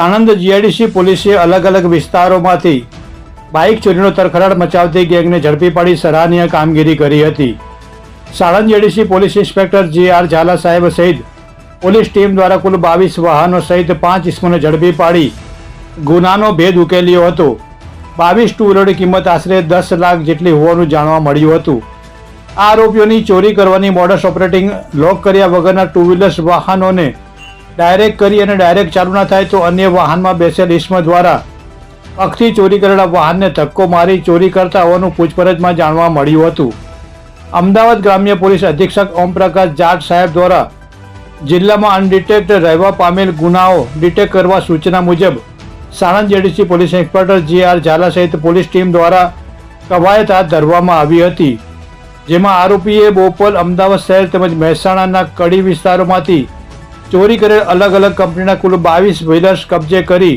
Sanand GIDC પોલીસે અલગ અલગ વિસ્તારોમાંથી બાઇક ચોરીનો તરખરાટ મચાવતી ગેંગને ઝડપી પાડી સરાહનીય કામગીરી કરી હતી. Sanand GIDC police inspector J R Jhala સાહેબ સહિત પોલીસ ટીમ દ્વારા કુલ બાવીસ વાહનો સહિત પાંચ ઇસમોને ઝડપી પાડી ગુનાનો ભેદ ઉકેલ્યો હતો. બાવીસ ટુ વ્હીલરની કિંમત આશરે દસ લાખ જેટલી હોવાનું જાણવા મળ્યું હતું. આ આરોપીઓની ચોરી કરવાની મોડસ ઓપરેટિંગ લોક કર્યા વગરના ટુ વ્હીલર્સ વાહનોને ડાયરેક્ટ કરી અને ડાયરેક્ટ ચાલુ ના થાય તો અન્ય વાહનમાં બેસેલ ઇસમ દ્વારા પગથી ચોરી કરેલા વાહનને ધક્કો મારી ચોરી કરતા હોવાનું પૂછપરછમાં જાણવા મળ્યું હતું. અમદાવાદ ગ્રામ્ય પોલીસ અધિક્ષક ઓમપ્રકાશ જાટ સાહેબ દ્વારા જિલ્લામાં અનડિટેક્ટ રહેવા પામેલ ગુનાઓ ડિટેક્ટ કરવા સૂચના મુજબ Sanand GIDC police inspector J R Jhala સહિત પોલીસ ટીમ દ્વારા કવાયત હાથ ધરવામાં આવી હતી. જેમાં આરોપીએ બોપલ, અમદાવાદ શહેર તેમજ મહેસાણાના કડી વિસ્તારોમાંથી ચોરી કરેલ અલગ અલગ કંપનીના કુલ બાવીસ વ્હીલર્સ કબજે કરી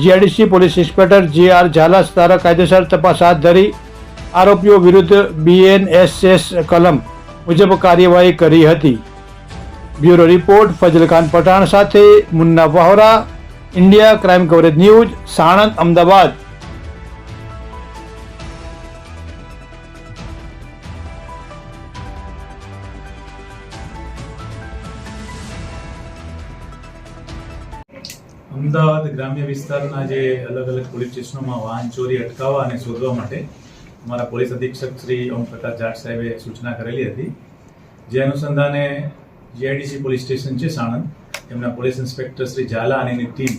GIDC police inspector J R Jhala દ્વારા કાયદેસર તપાસ હાથ ધરી આરોપીઓ વિરુદ્ધ બીએનએસએસ કલમ મુજબ કાર્યવાહી કરી હતી. બ્યુરો રિપોર્ટ ફજલ ખાન પઠાણ સાથે Munna Vohra, India crime coverage news, Sanand, Ahmedabad. Ahmedabad ગ્રામ્ય વિસ્તારના જે અલગ અલગ પોલીસ સ્ટેશનોમાં વાહન ચોરી, અટકાવવા અને શોધવા માટે અમારા પોલીસ અધિક્ષક શ્રી ઓમપ્રકાશ જાટ સાહેબે સૂચના કરેલી હતી. જે અનુસંધાને જીઆઈડીસી પોલીસ સ્ટેશન છે, સાણંદ. એમના પોલીસ ઇન્સ્પેક્ટર શ્રી ઝાલા અને એની ટીમ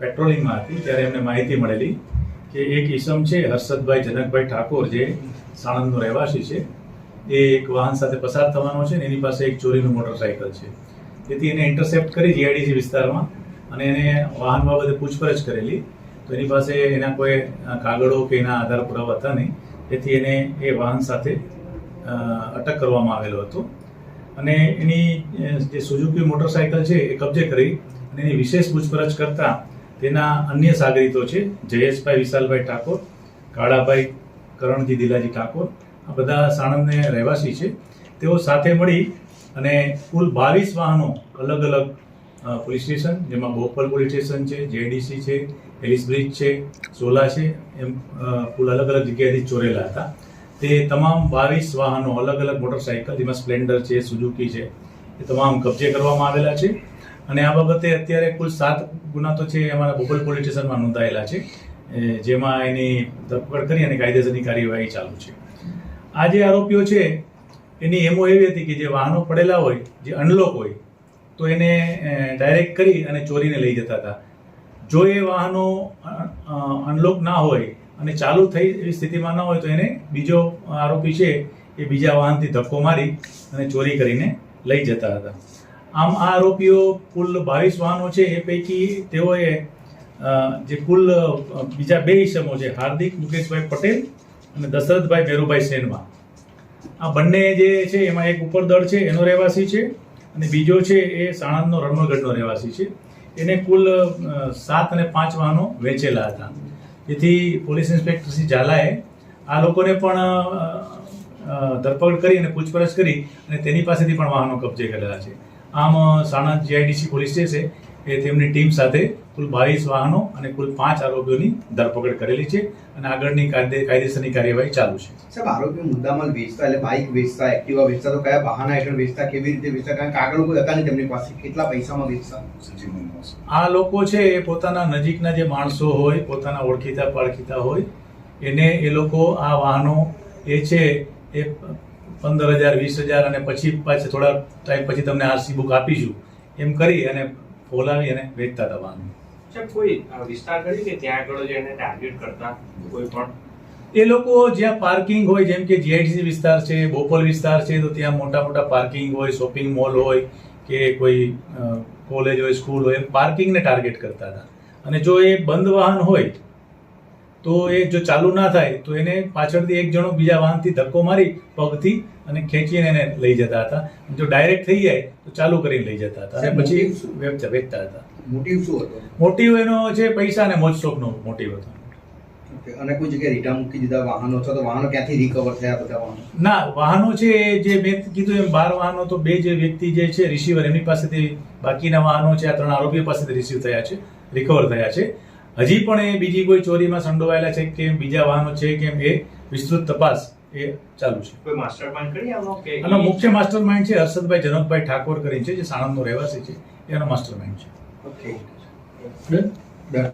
પેટ્રોલિંગમાં હતી. ત્યારે એમને માહિતી મળેલી કે એક ઈસમ છે, હર્ષદભાઈ જનકભાઈ ઠાકોર, જે સાણંદનો રહેવાસી છે. એ એક વાહન સાથે પસાર થવાનો છે ને એની પાસે એક ચોરીનું મોટરસાયકલ છે. તેથી એને ઇન્ટરસેપ્ટ કરી જીઆઈડીસી વિસ્તારમાં અને એને વાહન બાબતે પૂછપરછ કરેલી. તો એની પાસે એના કોઈ કાગળો કે એના આધાર પુરાવા હતા નહીં. તેથી એને એ વાહન સાથે અટક કરવામાં આવેલો હતો. અને એની જે સુઝુકી મોટરસાયકલ છે એ કબજે કરી અને એની વિશેષ પૂછપરછ કરતા તેના અન્ય સાગરીતો છે, જયેશભાઈ વિશાલભાઈ ઠાકોર, કાળાભાઈ કરણજી દિલાજી ઠાકોર, આ બધા સાણંદને રહેવાસી છે. તેઓ સાથે મળી અને કુલ બાવીસ વાહનો અલગ અલગ પોલીસ સ્ટેશન, જેમાં બોપલ પોલીસ સ્ટેશન છે જેડીસી છે એલિસ બ્રિજ છે સોલા છે, એમ પુલ અલગ અલગ જગ્યાએથી ચોરેલા હતા. તે તમામ બાવીસ વાહનો, અલગ અલગ મોટરસાયકલ જેમાં સ્પ્લેન્ડર છે સુઝુકી છે, એ તમામ કબજે કરવામાં આવેલા છે. અને આ બાબતે અત્યારે કુલ સાત ગુના તો છે અમારા બોપલ પોલીસ સ્ટેશનમાં નોંધાયેલા છે જેમાં એની ધરપકડ કરી અને કાયદેસરની કાર્યવાહી ચાલુ છે. આ જે આરોપીઓ છે, એની એમો એવી હતી કે જે વાહનો પડેલા હોય, જે અનલોક હોય તો એને ડાયરેક્ટ કરી અને ચોરીને લઈ જતા હતા. જો એ વાહનો અનલોક ના હોય અને ચાલુ થઈ એવી સ્થિતિમાં ના હોય તો એને બીજો આરોપી છે એ બીજા વાહનથી ધક્કો મારી અને ચોરી કરીને લઈ જતા હતા. આમ આ આરોપીઓ કુલ બાવીસ વાહનો છે, એ પૈકી તેઓએ જે કુલ બીજા બે ઇસમો છે, હાર્દિક મુકેશભાઈ પટેલ અને દશરથભાઈ ભેરુભાઈ સેનવા આ બંને જે છે, એમાં એક ઉપરદળ છે, એનો રહેવાસી છે અને બીજો છે એ સાણંદનો રણમગઢનો રહેવાસી છે. એને કુલ સાત અને પાંચ વાહનો વેચેલા હતા. જેથી પોલીસ ઇન્સ્પેક્ટર શ્રી ઝાલાએ આ લોકોને પણ ધરપકડ કરી અને પૂછપરછ કરી અને તેની પાસેથી પણ વાહનો કબજે કરેલા છે. આમ, સાણંદ જીઆઈડીસી પોલીસ સ્ટેશન એ તેમની ટીમ સાથે કુલ બાવીસ વાહનો અને કુલ પાંચ આરોપીઓની ધરપકડ કરેલી છે અને આગળની કાયદે કાયદેસરની કાર્યવાહી ચાલુ છે. સાહેબ આરોપી મુદ્દામાલ વેચતા એટલે બાઇક વેચતા એક્ટિવા વેચતા તો કયા બહાના હેઠળ વેચતા કેવી રીતે વેચતા? કારણ કે આગળ કોઈ હતા નહીં તેમની પાસે. કેટલા પૈસામાં વેચતા? આ લોકો છે એ પોતાના નજીકના જે માણસો હોય પોતાના ઓળખીતા પાળખીતા હોય એને એ લોકો આ વાહનો એ છે એ પંદર હજાર વીસ હજાર અને પછી પાછા થોડા ટાઈમ પછી તમને આરસી બુક આપીશું. એમ કરી અને ફોલાવી અને વેચતા હતા વાહનો. કોઈ વિસ્તાર કરી કે ત્યાં આગળ જે ટાર્ગેટ કરતા કોઈ પણ. એ લોકો જ્યાં પાર્કિંગ હોય જેમ કે જીઆઈડીસી વિસ્તાર છે બોપલ વિસ્તાર છે તો ત્યાં મોટા મોટા પાર્કિંગ હોય શોપિંગ મોલ હોય કે કોઈ કોલેજ હોય સ્કૂલ હોય એમ પાર્કિંગને ટાર્ગેટ કરતા હતા. અને જો એ બંધ વાહન હોય તો એ જો ચાલુ ના થાય તો એને પાછળથી એક જણો બીજા વાહનથી ધક્કો મારી પગથી અને ખેંચીને એને લઈ જતા હતા. જો ડાયરેક્ટ થઈ જાય તો ચાલુ કરીને લઈ જતા હતા. અને પછી વેચતા હતા. મોટિવ શું હતો? મોટિવ એનો છે પૈસા અને મોજ શોખનો મોટિવ હતો. અને કોઈ જગ્યાએ રીટા મૂકી દીધા વાહનો અથવા તો વાહનો ક્યાંથી રિકવર થયા બધા વાહનો? ના વાહનો છે જે મેં કીધું એમ બાર વાહનો તો બે જે વ્યક્તિ જે છે રિસીવર એમની પાસેથી બાકીના વાહનો છે આ ત્રણ આરોપીઓ પાસેથી રિસીવ થયા છે રિકવર થયા છે. હજી પણ એ બીજી કોઈ ચોરીમાં સંડોવાયેલા છે કે બીજા વાહનો છે કે એ વિસ્તૃત તપાસ એ ચાલુ છે. કોઈ માસ્ટર માઇન્ડ કરી આનો કે આનો મુખ્ય માસ્ટર માઇન્ડ છે હર્ષદભાઈ જનકભાઈ ઠાકોર કરીને છે જે સાણંદનો રહેવાસી છે એનો માસ્ટર માઇન્ડ છે. Okay. Good? Yeah.